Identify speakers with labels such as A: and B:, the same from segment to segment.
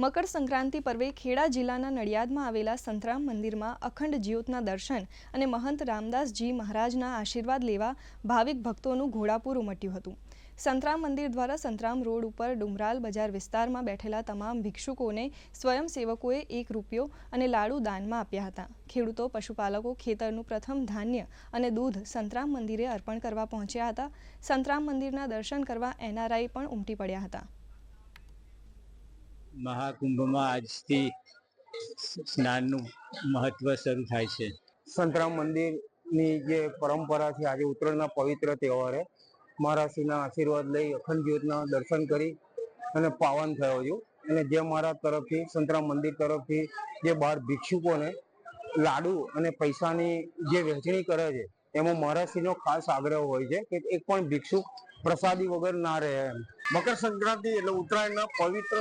A: મકર સંક્રાંતિ પર્વે ખેડા જિલ્લાના નડિયાદમાં આવેલા સંતરામ મંદિરમાં અખંડ જ્યોતના દર્શન અને મહંત રામદાસજી મહારાજના આશીર્વાદ લેવા ભાવિક ભક્તોનું ઘોડાપૂર ઉમટ્યું હતું. સંતરામ મંદિર દ્વારા સંતરામ રોડ ઉપર ડુમરાલ બજાર વિસ્તારમાં બેઠેલા તમામ ભિક્ષુકોને સ્વયંસેવકોએ એક રૂપિયો અને લાડુ દાનમાં આપ્યા હતા. ખેડૂતો, પશુપાલકો, ખેતરનું પ્રથમ ધાન્ય અને દૂધ સંતરામ મંદિરે અર્પણ કરવા પહોંચ્યા હતા. સંતરામ મંદિરના દર્શન કરવા એનઆરઆઈ પણ ઉમટી પડ્યા હતા.
B: મહાકુંભમાં આજથી સ્નાનનું મહત્વ શરૂ થાય છે.
C: સંતરામ મંદિરની જે પરંપરા છે, આજે ઉત્તરાયણના પવિત્ર તહેવારે મહારાજશ્રીના આશીર્વાદ લઈ અખંડ જ્યોતના દર્શન કરી અને પાવન થયો છું. અને જે મારા તરફથી, સંતરામ મંદિર તરફથી જે બાર ભિક્ષુકોને લાડુ અને પૈસાની જે વહેંચણી કરે છે, એમાં મહારાજશ્રીનો ખાસ આગ્રહ હોય છે કે એક પણ ભિક્ષુક પ્રસાદી વગર ના રહે એમ.
D: મકર સંક્રાંતિ એટલે ઉત્તરાયણના પવિત્ર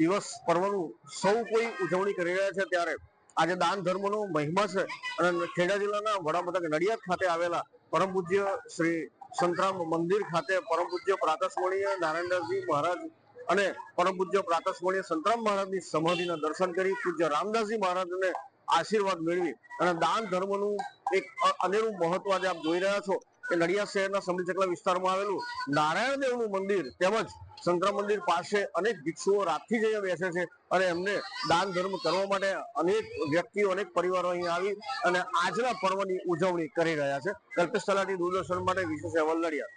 D: દિવસ પર્વનું સૌ કોઈ ઉજવણી કરી રહ્યા છે ત્યારે આજે દાન ધર્મનો મહિમા છે અને ખેડા જિલ્લાના વડામથક નડિયાદ ખાતે આવેલા પરમ પૂજ્ય શ્રી સંતરામ મંદિર ખાતે પરમ પૂજ્ય પ્રાતસ્મરણીય નારાયણદાસજી મહારાજ અને પરમ પૂજ્ય પ્રાતસ્મરણીય સંતરામ મહારાજની સમાધિના દર્શન કરી પૂજ્ય રામદાસજી મહારાજને આશીર્વાદ મેળવી અને દાન ધર્મનું એક અનેરું મહત્વ આજે આપ જોઈ રહ્યા છો. કે નડિયાદ શહેરના સમડી ચકલા વિસ્તારમાં આવેલું નારાયણ દેવનું મંદિર તેમજ શંકર મંદિર પાસે અનેક ભિક્ષુઓ રાતથી જ અહીંયા બેસે છે અને એમને દાન ધર્મ કરવા માટે અનેક વ્યક્તિઓ, અનેક પરિવારો અહીં આવી અને આજના પર્વની ઉજવણી કરી રહ્યા છે. કલ્પેશ તલાટી દૂરદર્શન માટે વિશેષ અહેવાલ નડિયાદ.